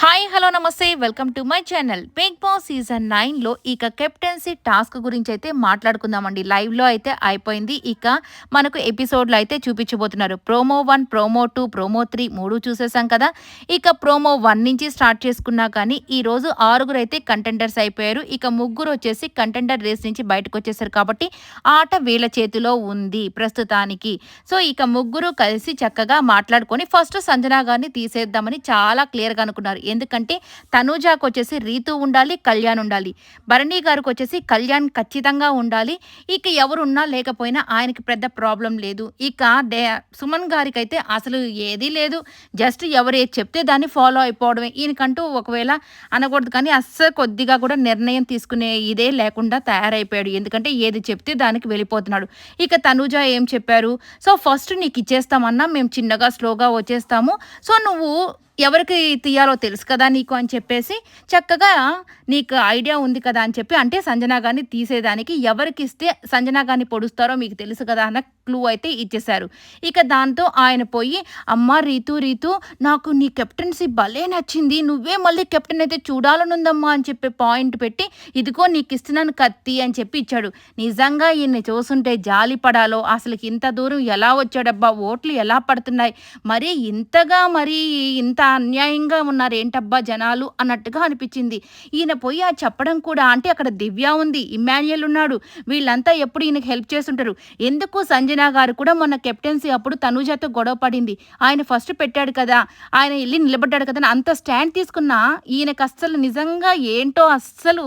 Hi hello నమస్తే. Welcome to my channel. Big boss season నైన్లో ఇక కెప్టెన్సీ టాస్క్ గురించి అయితే మాట్లాడుకుందామండి. లైవ్లో అయితే అయిపోయింది. ఇక మనకు ఎపిసోడ్లో అయితే చూపించబోతున్నారు. Promo one promo two promo three మూడు చూసేసాం కదా. ఇక ప్రోమో వన్ నుంచి స్టార్ట్ చేసుకున్నా కానీ ఈరోజు ఆరుగురు అయితే కంటెండర్స్ అయిపోయారు. ఇక ముగ్గురు వచ్చేసి కంటెండర్ రేస్ నుంచి బయటకు వచ్చేసారు కాబట్టి ఆట వీళ్ళ చేతిలో ఉంది ప్రస్తుతానికి. సో ఇక ముగ్గురు కలిసి చక్కగా మాట్లాడుకొని ఫస్ట్ సంజనా గారిని తీసేద్దామని చాలా క్లియర్గా అనుకున్నారు. ఎందుకంటే తనూజాకు వచ్చేసి రీతు ఉండాలి కళ్యాణ్ ఉండాలి. భరణి గారికి వచ్చేసి కళ్యాణ్ ఖచ్చితంగా ఉండాలి. ఇక ఎవరున్నా లేకపోయినా ఆయనకి పెద్ద ప్రాబ్లం లేదు. ఇక డే సుమన్ గారికి అయితే అసలు ఏదీ లేదు. జస్ట్ ఎవరు ఏది చెప్తే దాన్ని ఫాలో అయిపోవడమే. ఈయనకంటూ ఒకవేళ అనకూడదు కానీ అస్సలు కొద్దిగా కూడా నిర్ణయం తీసుకునే ఇదే లేకుండా తయారైపోయాడు. ఎందుకంటే ఏది చెప్తే దానికి వెళ్ళిపోతున్నాడు. ఇక తనూజ ఏం చెప్పారు? సో ఫస్ట్ నీకు ఇచ్చేస్తామన్నా మేము చిన్నగా స్లోగా వచ్చేస్తాము. సో నువ్వు ఎవరికి తీయాలో తెలుసు కదా నీకు అని చెప్పేసి చక్కగా నీకు ఐడియా ఉంది కదా అని చెప్పి అంటే సంజనా గారిని తీసేదానికి ఎవరికి ఇస్తే సంజనా గారిని పొడుస్తారో మీకు తెలుసు కదా అన్న క్లూ అయితే ఇచ్చేశారు. ఇక దాంతో ఆయన పోయి అమ్మ రీతు రీతు నాకు నీ కెప్టెన్సీ భలే నచ్చింది. నువ్వే మళ్ళీ కెప్టెన్ అయితే చూడాలనుందమ్మా అని చెప్పి పాయింట్ పెట్టి ఇదిగో నీకు ఇస్తున్నాను కత్తి అని చెప్పి ఇచ్చాడు. నిజంగా ఈయన్ని చూస్తుంటే జాలి పడాలో అసలుకి ఇంత దూరం ఎలా వచ్చాడబ్బా? ఓట్లు ఎలా పడుతున్నాయి? మరి ఇంతగా మరి ఇంత అన్యాయంగా ఉన్నారు ఏంటబ్బా జనాలు అన్నట్టుగా అనిపించింది. ఈయన పోయి ఆ చెప్పడం కూడా అంటే అక్కడ దివ్య ఉంది ఇమాన్యుయల్ ఉన్నాడు. వీళ్ళంతా ఎప్పుడు ఈయనకి హెల్ప్ చేస్తుంటారు? ఎందుకు సంజయ్ సంజన గారు కూడా మొన్న కెప్టెన్సీ అప్పుడు తనూజాతో గొడవ పడింది. ఆయన ఫస్ట్ పెట్టాడు కదా. ఆయన వెళ్ళి నిలబడ్డాడు కదా అని అంత స్టాండ్ తీసుకున్నా ఈయనకు అస్సలు నిజంగా ఏంటో అస్సలు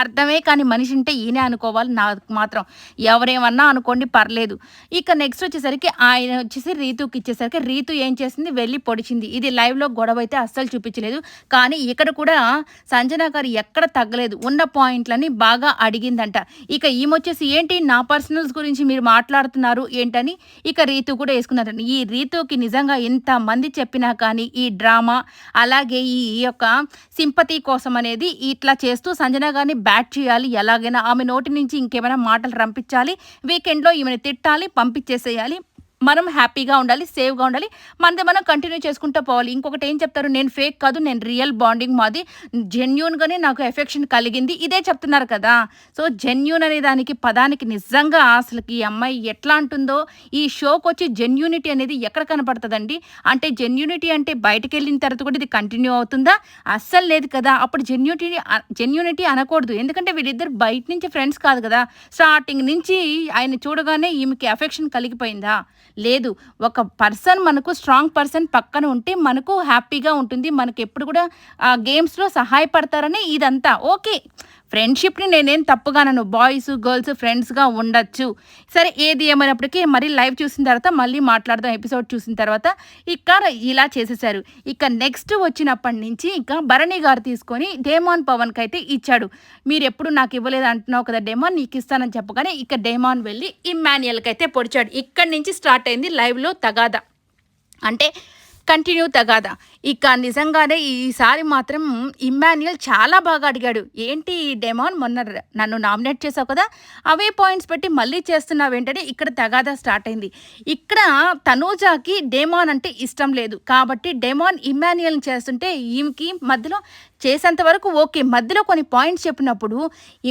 అర్థమే కానీ మనిషి అంటే ఈయనే అనుకోవాలి. నాకు మాత్రం ఎవరేమన్నా అనుకోండి పర్లేదు. ఇక నెక్స్ట్ వచ్చేసరికి ఆయన వచ్చేసి రీతుకి ఇచ్చేసరికి రీతు ఏం చేసింది? వెళ్ళి పొడిచింది. ఇది లైవ్లో గొడవ అయితే అస్సలు చూపించలేదు. కానీ ఇక్కడ కూడా సంజన గారు ఎక్కడ తగ్గలేదు. ఉన్న పాయింట్లని బాగా అడిగిందంట. ఇక ఈమొచ్చేసి ఏంటి? నా పర్సనల్స్ గురించి మీరు మాట్లాడుతున్నారు ఏంటని ఇక రీతు కూడా వేసుకున్నారంట ఈ రీతుకి నిజంగా ఇంతమంది చెప్పినా కానీ ఈ డ్రామా అలాగే ఈ యొక్క సింపతి కోసం అనేది ఇట్లా చేస్తూ సంజన గారిని బ్యాట్ చేయాలి ఎలాగైనా ఆమె నోటి నుంచి ఇంకేమైనా మాటలు రంపించాలి వీకెండ్లో ఈమెను తిట్టాలి పంపించేసేయాలి. మనం హ్యాపీగా ఉండాలి సేవ్గా ఉండాలి. మనది మనం కంటిన్యూ చేసుకుంటూ పోవాలి. ఇంకొకటి ఏం చెప్తారు? నేను ఫేక్ కాదు నేను రియల్ బాండింగ్ మాది. జెన్యున్గానే నాకు ఎఫెక్షన్ కలిగింది. ఇదే చెప్తున్నారు కదా. సో జెన్యున్ అనే దానికి పదానికి నిజంగా అసలుకి ఈ అమ్మాయి ఎట్లా అంటుందో ఈ షోకి వచ్చి జెన్యూనిటీ అనేది ఎక్కడ కనపడుతుందండి? అంటే జెన్యూనిటీ అంటే బయటకు వెళ్ళిన తర్వాత కూడా ఇది కంటిన్యూ అవుతుందా? అస్సలు లేదు కదా. అప్పుడు జెన్యూనిటీ జెన్యూనిటీ అనకూడదు. ఎందుకంటే వీళ్ళిద్దరు బయట నుంచి ఫ్రెండ్స్ కాదు కదా. స్టార్టింగ్ నుంచి ఆయన చూడగానే ఈమెకి ఎఫెక్షన్ కలిగిపోయిందా? లేదు. ఒక పర్సన్ మనకు స్ట్రాంగ్ పర్సన్ పక్కన ఉంటే మనకు హ్యాపీగా ఉంటుంది. మనకు ఎప్పుడు కూడా ఆ గేమ్స్లో సహాయపడతారని ఇదంతా. ఓకే. ఫ్రెండ్షిప్ని నేనేం తప్పుగానను బాయ్స్ గర్ల్స్ ఫ్రెండ్స్గా ఉండొచ్చు. సరే ఏది ఏమైనప్పటికీ మరి లైవ్ చూసిన తర్వాత మళ్ళీ మాట్లాడదాం ఎపిసోడ్ చూసిన తర్వాత ఇక్కడ ఇలా చేసేసారు ఇక నెక్స్ట్ వచ్చినప్పటి నుంచి ఇంకా భరణి గారు తీసుకొని డేమాన్ పవన్కి అయితే ఇచ్చాడు. మీరు ఎప్పుడు నాకు ఇవ్వలేదు అంటున్నావు కదా డేమాన్ నీకు ఇస్తానని చెప్పగానే ఇక డేమాన్ వెళ్ళి ఇమ్మాన్యుయల్కి అయితే పొడిచాడు. ఇక్కడి నుంచి స్టార్ట్ అయింది లైవ్లో తగాదా. అంటే కంటిన్యూ తగాదా. ఇక నిజంగానే ఈసారి మాత్రం ఇమ్మాన్యుయల్ చాలా బాగా అడిగాడు. ఏంటి ఈ డెమాన్? మొన్న నన్ను నామినేట్ చేసావు కదా? అవే పాయింట్స్ పెట్టి మళ్ళీ చేస్తున్నావు ఏంటంటే ఇక్కడ తగాదా స్టార్ట్ అయింది. ఇక్కడ తనూజాకి డెమాన్ అంటే ఇష్టం లేదు. కాబట్టి డెమాన్ ఇమ్మాన్యుయల్ని చేస్తుంటే ఈమెకి మధ్యలో చేసేంత వరకు ఓకే. మధ్యలో కొన్ని పాయింట్స్ చెప్పినప్పుడు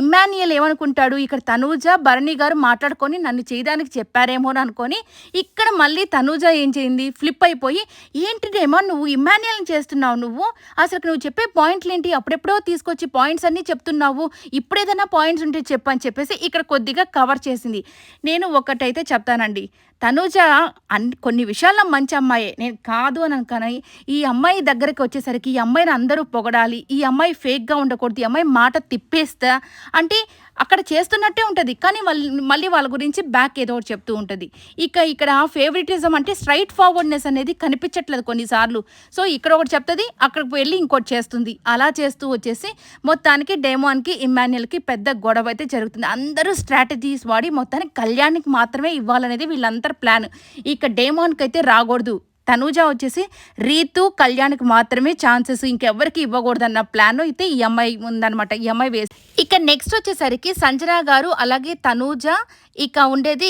ఇమ్మాన్యుయల్ ఏమనుకుంటాడు? ఇక్కడ తనూజ భరణి గారు మాట్లాడుకొని నన్ను చేయడానికి చెప్పారేమో అనుకొని ఇక్కడ మళ్ళీ తనూజ ఏం చేయింది? ఫ్లిప్ అయిపోయి ఏంటిదేమో నువ్వు ఇమ్మాన్యుయల్ని చేస్తున్నావు నువ్వు? అసలు నువ్వు చెప్పే పాయింట్లు ఏంటి అప్పుడెప్పుడో తీసుకొచ్చి పాయింట్స్ అన్నీ చెప్తున్నావు. ఇప్పుడేదైనా పాయింట్స్ ఉంటే చెప్పని చెప్పేసి ఇక్కడ కొద్దిగా కవర్ చేసింది. నేను ఒకటైతే చెప్తానండి. తనూజ అన్ కొన్ని విషయాల్లో మంచి అమ్మాయే. నేను కాదు అని అనుకని ఈ అమ్మాయి దగ్గరికి వచ్చేసరికి ఈ అమ్మాయిని అందరూ పొగడాలి. ఈ అమ్మాయి ఫేక్గా ఉండకూడదు ఈ అమ్మాయి మాట తిప్పేస్తా అంటే అక్కడ చేస్తున్నట్టే ఉంటుంది. కానీ మళ్ళీ మళ్ళీ వాళ్ళ గురించి బ్యాక్ ఏదో ఒకటి చెప్తూ ఉంటుంది. ఇక ఇక్కడ ఫేవరెటిజం అంటే స్ట్రైట్ ఫార్వర్డ్నెస్ అనేది కనిపించట్లేదు కొన్నిసార్లు. సో ఇక్కడ ఒకటి చెప్తుంది అక్కడికి వెళ్ళి ఇంకోటి చేస్తుంది. అలా చేస్తూ వచ్చేసి మొత్తానికి డేమోన్కి ఇమాన్యుల్కి పెద్ద గొడవ అయితే జరుగుతుంది. అందరూ స్ట్రాటజీస్ వాడి మొత్తానికి కళ్యాణ్కి మాత్రమే ఇవ్వాలనేది వీళ్ళందరి ప్లాన్. ఇక డేమోన్కి అయితే రాకూడదు. తనూజ వచ్చేసి రీతు కళ్యాణ్కి మాత్రమే ఛాన్సెస్ ఇంకెవ్వరికి ఇవ్వకూడదన్న ప్లాన్ అయితే ఈ అమ్మాయి ఉందన్నమాట. ఈ అమ్మాయి వేసి ఇక నెక్స్ట్ వచ్చేసరికి సంజన గారు అలాగే తనూజ ఇక ఉండేది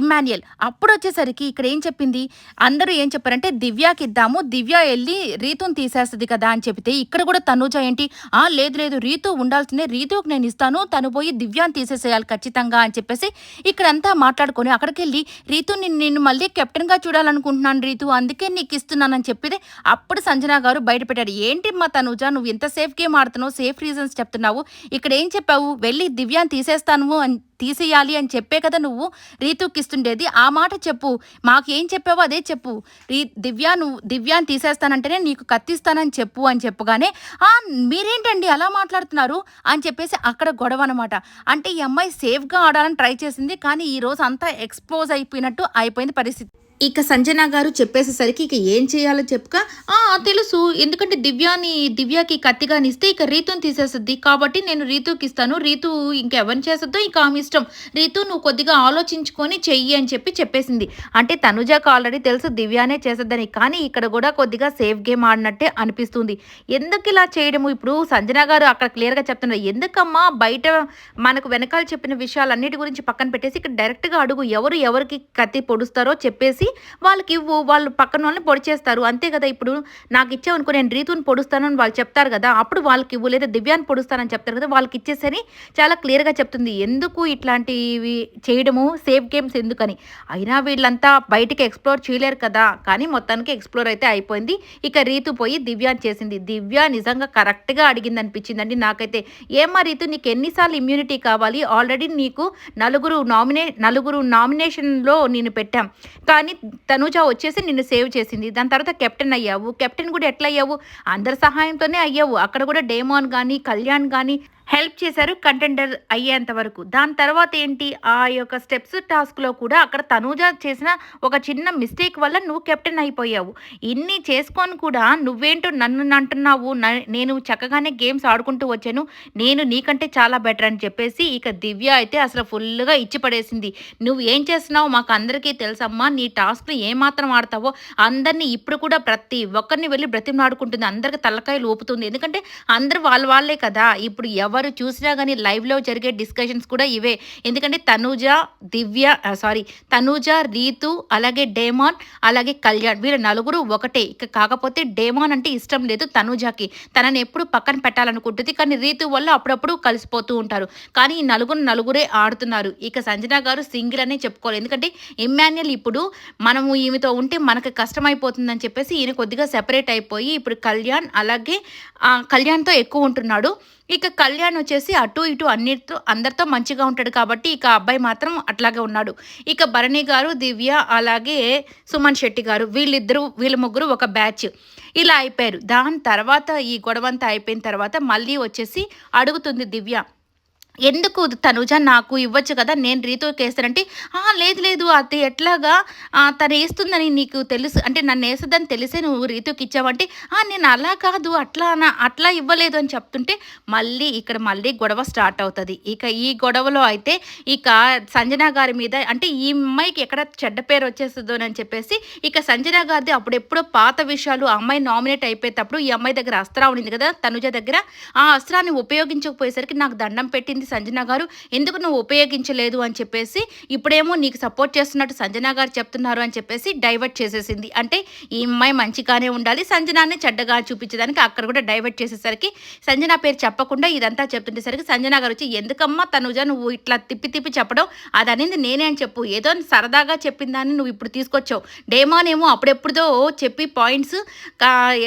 ఇమ్మాన్యుయల్. అప్పుడు వచ్చేసరికి ఇక్కడ ఏం చెప్పింది? అందరూ ఏం చెప్పారంటే దివ్యాకి ఇద్దాము దివ్య వెళ్ళి రీతుని తీసేస్తుంది కదా అని చెప్తే ఇక్కడ కూడా తనూజ ఏంటి? ఆ లేదు లేదు రీతు ఉండాల్సిందే రీతుకి నేను ఇస్తాను తను పోయి దివ్యాని తీసేసేయాలి ఖచ్చితంగా అని చెప్పేసి ఇక్కడంతా మాట్లాడుకొని అక్కడికి వెళ్ళి రీతు నిన్ను నేను మళ్ళీ కెప్టెన్గా చూడాలనుకుంటున్నాను రీతు అందుకే నీకు ఇస్తున్నానని చెప్పితే అప్పుడు సంజన గారు బయట పెట్టాడు ఏంటి మా తనుజ నువ్వు ఎంత సేఫ్ గేమ్ ఆడుతున్నావు సేఫ్ రీజన్స్ చెప్తున్నావు. ఇక్కడ ఏం చెప్పావు? వెళ్ళి దివ్యాన్ని తీసేస్తాను అని తీసేయాలి అని చెప్పే కదా నువ్వు? రీతుకిస్తుండేది ఆ మాట చెప్పు. మాకు ఏం చెప్పావో అదే చెప్పు. రీ దివ్య నువ్వు దివ్యాని తీసేస్తానంటేనే నీకు కత్తిస్తానని చెప్పు అని చెప్పగానే ఆ మీరేంటండి అలా మాట్లాడుతున్నారు? అని చెప్పేసి అక్కడ గొడవ అనమాట అంటే ఈ అమ్మాయి సేఫ్గా ఆడాలని ట్రై చేసింది. కానీ ఈ రోజు అంతా ఎక్స్పోజ్ అయిపోయినట్టు అయిపోయింది పరిస్థితి. ఇక సంజన గారు చెప్పేసేసరికి ఇక ఏం చేయాలో చెప్పక ఆ తెలుసు. ఎందుకంటే దివ్యాని దివ్యకి కత్తిగాని ఇస్తే ఇక రీతుని తీసేస్తుంది. కాబట్టి నేను రీతుకి ఇస్తాను. రీతు ఇంకెవరిని చేస్తుందో ఇక ఆమె ఇష్టం. రీతు నువ్వు కొద్దిగా ఆలోచించుకొని చెయ్యి అని చెప్పి చెప్పేసింది. అంటే తనుజాకు ఆల్రెడీ తెలుసు దివ్యానే చేసేద్దని కానీ ఇక్కడ కూడా కొద్దిగా సేఫ్ గేమ్ ఆడినట్టే అనిపిస్తుంది. ఎందుకు ఇలా చేయడము? ఇప్పుడు సంజన గారు అక్కడ క్లియర్గా చెప్తున్నారు. ఎందుకమ్మా? బయట మనకు వెనకాల చెప్పిన విషయాలన్నిటి గురించి పక్కన పెట్టేసి ఇక్కడ డైరెక్ట్గా అడుగు. ఎవరు ఎవరికి కత్తి పొడుస్తారో చెప్పేసి వాళ్ళకి ఇవ్వు వాళ్ళు పక్కన వాళ్ళని పొడి చేస్తారు. అంతే కదా ఇప్పుడు? నాకు ఇచ్చావనుకో నేను రీతుని పొడుస్తానని వాళ్ళు చెప్తారు కదా. అప్పుడు వాళ్ళకి ఇవ్వు లేదా దివ్యాన్ని పొడుస్తానని చెప్తారు కదా. వాళ్ళకి ఇచ్చేసరి చాలా క్లియర్గా చెప్తుంది. ఎందుకు ఇట్లాంటివి చేయడము? సేఫ్ గేమ్స్ ఎందుకని? అయినా వీళ్ళంతా బయటికి ఎక్స్ప్లోర్ చేయలేరు కదా. కానీ మొత్తానికి ఎక్స్ప్లోర్ అయితే అయిపోయింది. ఇక రీతు పోయి దివ్యాన్ చేసింది. దివ్య నిజంగా కరెక్ట్గా అడిగింది అనిపించిందండి నాకైతే. ఏమా రీతు నీకు ఎన్నిసార్లు ఇమ్యూనిటీ కావాలి? ఆల్రెడీ నీకు నలుగురు నామినే నలుగురు నామినేషన్లో నేను పెట్టాం. కానీ తనుజా వచ్చేసి నిన్ను సేవ్ చేసింది. దాని తర్వాత కెప్టెన్ అయ్యావు. కెప్టెన్ కూడా ఎట్లా అయ్యావు? అందరి సహాయంతోనే అయ్యావు. అక్కడ కూడా డేమాన్ కానీ కళ్యాణ్ కానీ హెల్ప్ చేశారు కంటెండర్ అయ్యేంత వరకు. దాని తర్వాత ఏంటి? ఆ యొక్క స్టెప్స్ టాస్క్లో కూడా అక్కడ తనూజ చేసిన ఒక చిన్న మిస్టేక్ వల్ల నువ్వు కెప్టెన్ అయిపోయావు. ఇన్ని చేసుకొని కూడా నువ్వేంటో నన్ను అంటున్నావు నేను చక్కగానే గేమ్స్ ఆడుకుంటూ వచ్చాను నేను నీకంటే చాలా బెటర్ అని చెప్పేసి ఇక దివ్య అయితే అసలు ఫుల్గా ఇచ్చి పడేసింది. నువ్వు ఏం చేస్తున్నావు? మాకు అందరికీ తెలుసమ్మా నీ టాస్క్ని ఏమాత్రం ఆడతావో? అందరినీ ఇప్పుడు కూడా ప్రతి ఒక్కరిని వెళ్ళి బ్రతిమలాడుకుంటుంది అందరికి తలకాయలు ఊపుతుంది. ఎందుకంటే అందరు వాళ్ళ వాళ్ళే కదా. ఇప్పుడు ఎవరు ఎవరు చూసినా కానీ లైవ్లో జరిగే డిస్కషన్స్ కూడా ఇవే. ఎందుకంటే తనూజ దివ్య సారీ తనూజ రీతు అలాగే డేమాన్ అలాగే కళ్యాణ్ వీళ్ళ నలుగురు ఒకటే. ఇక కాకపోతే డేమాన్ అంటే ఇష్టం లేదు తనూజాకి. తనని ఎప్పుడు పక్కన పెట్టాలనుకుంటుంది. కానీ రీతు వల్ల అప్పుడప్పుడు కలిసిపోతూ ఉంటారు. కానీ ఈ నలుగురు నలుగురే ఆడుతున్నారు. ఇక సంజన గారు సింగిల్ అనే చెప్పుకోవాలి. ఎందుకంటే ఇమ్మాన్యుల్ ఇప్పుడు మనము ఈమెతో ఉంటే మనకు కష్టమైపోతుందని చెప్పేసి ఈయన కొద్దిగా సెపరేట్ అయిపోయి ఇప్పుడు కళ్యాణ్ అలాగే కళ్యాణ్తో ఎక్కువ ఉంటున్నాడు. ఇక కళ్యాణ్ వచ్చేసి అటు ఇటు అన్నిటితో అందరితో మంచిగా ఉంటాడు కాబట్టి ఇక అబ్బాయి మాత్రం అట్లాగే ఉన్నాడు. ఇక భరణి గారు దివ్య అలాగే సుమన్ శెట్టి గారు వీళ్ళిద్దరూ వీళ్ళ ముగ్గురు ఒక బ్యాచ్. ఇలా అయిపోయారు. దాని తర్వాత ఈ గొడవంతా అయిపోయిన తర్వాత మళ్ళీ వచ్చేసి అడుగుతుంది దివ్య ఎందుకు తనుజ నాకు ఇవ్వచ్చు కదా? నేను రీతుకి వేస్తానంటే లేదు లేదు అది ఎట్లాగా? తను వేస్తుందని నీకు తెలుసు అంటే నన్ను వేస్తుందని తెలిసే నువ్వు రీతోకి ఇచ్చావంటే నేను అలా కాదు అట్లా అట్లా ఇవ్వలేదు అని చెప్తుంటే మళ్ళీ ఇక్కడ మళ్ళీ గొడవ స్టార్ట్ అవుతుంది. ఇక ఈ గొడవలో అయితే ఇక సంజన గారి మీద అంటే ఈ అమ్మాయికి ఎక్కడ చెడ్డ పేరు వచ్చేస్తుందో అని చెప్పేసి ఇక సంజన గారిది అప్పుడెప్పుడో పాత విషయాలు అమ్మాయి నామినేట్ అయిపోయేటప్పుడు ఈ అమ్మాయి దగ్గర అస్త్రం ఉండింది కదా తనుజ దగ్గర. ఆ అస్త్రాన్ని ఉపయోగించకపోయేసరికి నాకు దండం పెట్టింది చెప్పింది సంజన గారు. ఎందుకు నువ్వు ఉపయోగించలేదు అని చెప్పేసి ఇప్పుడేమో నీకు సపోర్ట్ చేస్తున్నట్టు సంజన గారు చెప్తున్నారు అని చెప్పేసి డైవర్ట్ చేసేసింది. అంటే ఈ అమ్మాయి మంచిగానే ఉండాలి. సంజనాన్ని చెడ్డగా చూపించడానికి అక్కడ కూడా డైవర్ట్ చేసేసరికి సంజన పేరు చెప్పకుండా ఇదంతా చెప్తుండేసరికి సంజన గారు వచ్చి ఎందుకమ్మా తనుజ నువ్వు ఇట్లా తిప్పి తిప్పి చెప్పడం? అది అనేది నేనే అని చెప్పు. ఏదో సరదాగా చెప్పిందాన్ని నువ్వు ఇప్పుడు తీసుకొచ్చావు. డేమానేమో అప్పుడెప్పుడుదో చెప్పి పాయింట్స్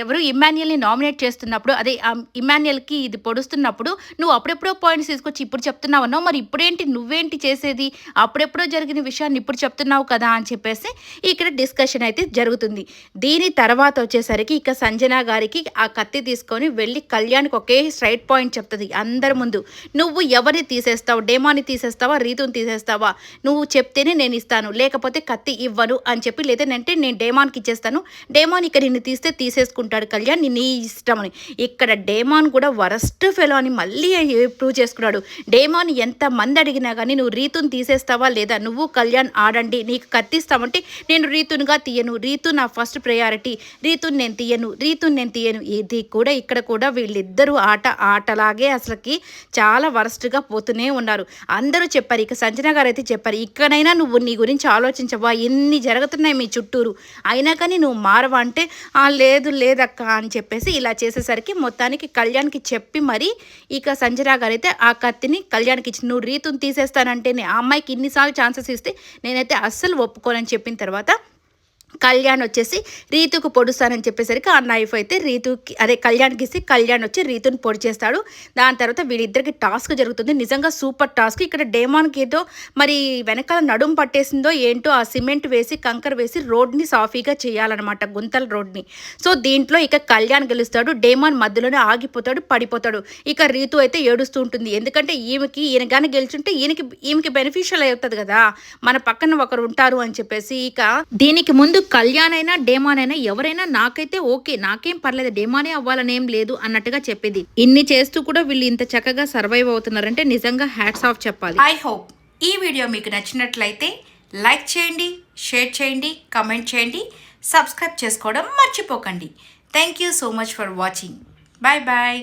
ఎవరు ఇమాన్యుయల్ని నామినేట్ చేస్తున్నప్పుడు అదే ఇమాన్యుయల్కి ఇది పొడుస్తున్నప్పుడు నువ్వు అప్పుడెప్పుడో పాయింట్స్ తీసుకొచ్చి ఇప్పుడు చెప్తున్నావు మరి ఇప్పుడేంటి నువ్వేంటి చేసేది? అప్పుడెప్పుడో జరిగిన విషయాన్ని ఇప్పుడు చెప్తున్నావు కదా అని చెప్పేసి ఇక్కడ డిస్కషన్ అయితే జరుగుతుంది. దీని తర్వాత వచ్చేసరికి ఇక సంజన గారికి ఆ కత్తి తీసుకొని వెళ్ళి కళ్యాణ్కి ఒకే స్ట్రైట్ పాయింట్ చెప్తుంది అందరి ముందు. నువ్వు ఎవరిని తీసేస్తావు? డేమాని తీసేస్తావా? రీతుని తీసేస్తావా? నువ్వు చెప్తేనే నేను ఇస్తాను. లేకపోతే కత్తి ఇవ్వను అని చెప్పి లేదంటే నేను డేమాన్కి ఇచ్చేస్తాను. డేమాన్ ఇక్కడ నిన్ను తీస్తే తీసేసుకుంటాడు కళ్యాణ్ నీ ఇష్టం అని ఇక్కడ డేమాన్ కూడా వరస్ట్ ఫెలో అని మళ్ళీ ప్రూవ్ చేసుకున్నాడు. డేమాన్ ఎంత మంది అడిగినా కానీ నువ్వు రీతుని తీసేస్తావా లేదా? నువ్వు కళ్యాణ్ ఆడండి నీకు కత్తిస్తామంటే నేను రీతునుగా తీయను. రీతు నా ఫస్ట్ ప్రయారిటీ రీతుని నేను తీయను రీతుని నేను తీయను. ఇది కూడా ఇక్కడ కూడా వీళ్ళిద్దరూ ఆట ఆటలాగే అసలుకి చాలా వరస్ట్గా పోతూనే ఉన్నారు. అందరూ చెప్పారు ఇక సంజన గారు అయితే చెప్పారు ఇక్కడైనా నువ్వు నీ గురించి ఆలోచించవా? ఎన్ని జరుగుతున్నాయి మీ చుట్టూరు? అయినా కానీ నువ్వు మారవా అంటే లేదు లేదక్క అని చెప్పేసి ఇలా చేసేసరికి మొత్తానికి కళ్యాణ్కి చెప్పి మరి ఇక సంజన గారు అయితే ఆ కత్తిని కళ్యాణ్కి ఇచ్చి నువ్వు రీతుని తీసేస్తానంటేనే ఆ అమ్మాయికి ఇన్నిసార్లు ఛాన్సెస్ ఇస్తే నేనైతే అస్సలు ఒప్పుకోనని చెప్పిన తర్వాత కళ్యాణ్ వచ్చేసి రీతుకు పొడుస్తానని చెప్పేసరికి ఆ నైఫ్ అయితే రీతుకి అదే కళ్యాణ్కి ఇస్తే కళ్యాణ్ వచ్చి రీతుని పొడి చేస్తాడు. దాని తర్వాత వీళ్ళిద్దరికి టాస్క్ జరుగుతుంది. నిజంగా సూపర్ టాస్క్ ఇక్కడ డేమాన్కి ఏదో మరి వెనకాల నడుం పట్టేసిందో ఏంటో ఆ సిమెంట్ వేసి కంకర వేసి రోడ్ని సాఫీగా చేయాలన్నమాట గుంతల రోడ్ని. సో దీంట్లో ఇక కళ్యాణ్ గెలుస్తాడు. డేమాన్ మధ్యలోనే ఆగిపోతాడు పడిపోతాడు. ఇక రీతు అయితే ఏడుస్తూ ఉంటుంది. ఎందుకంటే ఈమెకి ఈయన కానీ గెలిచుంటే ఈయనకి ఈమెకి బెనిఫిషియల్ అవుతుంది కదా. మన పక్కన ఒకరు ఉంటారు అని చెప్పేసి ఇక దీనికి ముందు కళ్యాణ్ అయినా డేమాన్ అయినా ఎవరైనా నాకైతే ఓకే నాకేం పర్లేదు డేమానే అవ్వాలనేం లేదు అన్నట్టుగా చెప్పేది. ఇన్ని చేస్తూ కూడా వీళ్ళు ఇంత చక్కగా సర్వైవ్ అవుతున్నారంటే నిజంగా హ్యాట్స్ ఆఫ్ చెప్పాలి. ఐ హోప్ ఈ వీడియో మీకు నచ్చినట్లయితే లైక్ చేయండి షేర్ చేయండి కమెంట్ చేయండి సబ్స్క్రైబ్ చేసుకోవడం మర్చిపోకండి. Thank you so much for watching bye bye